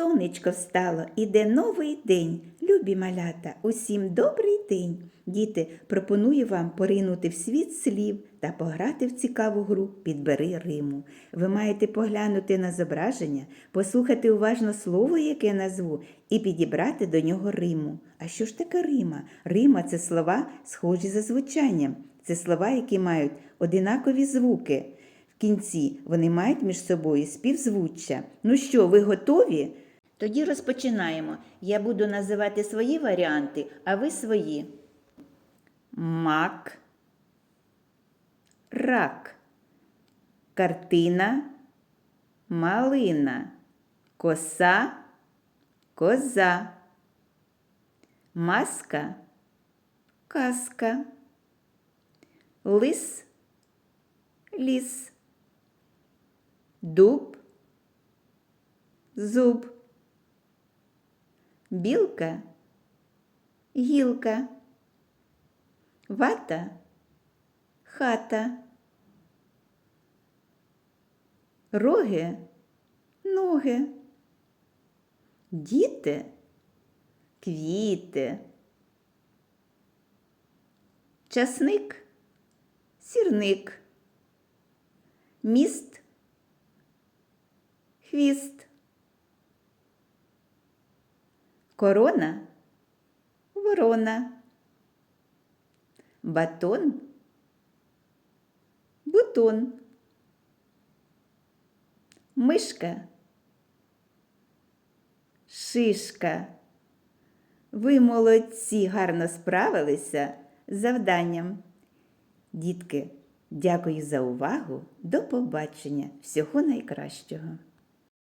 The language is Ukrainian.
Сонечко встало, іде новий день. Любі малята, усім добрий день. Діти, пропоную вам поринути в світ слів та пограти в цікаву гру Підбери Риму. Ви маєте поглянути на зображення, послухати уважно слово, яке назву, і підібрати до нього Риму. А що ж таке Рима? Рима це слова, схожі за звучанням. Це слова, які мають одинакові звуки. В кінці вони мають між собою співзвуччя. Ну що, ви готові? Тоді розпочинаємо. Я буду називати свої варіанти, а ви свої. Мак. Рак. Картина. Малина. Коса. Коза. Маска. Казка. Лис. Ліс. Дуб. Зуб. Білка. Гілка. Вата. Хата. Роги. Ноги. Діти. Квіти. Часник. Сірник. Міст. Хвіст. Корона. Ворона. Батон. Бутон. Мишка. Шишка. Ви молодці, гарно справилися з завданням. Дітки, дякую за увагу. До побачення. Всього найкращого.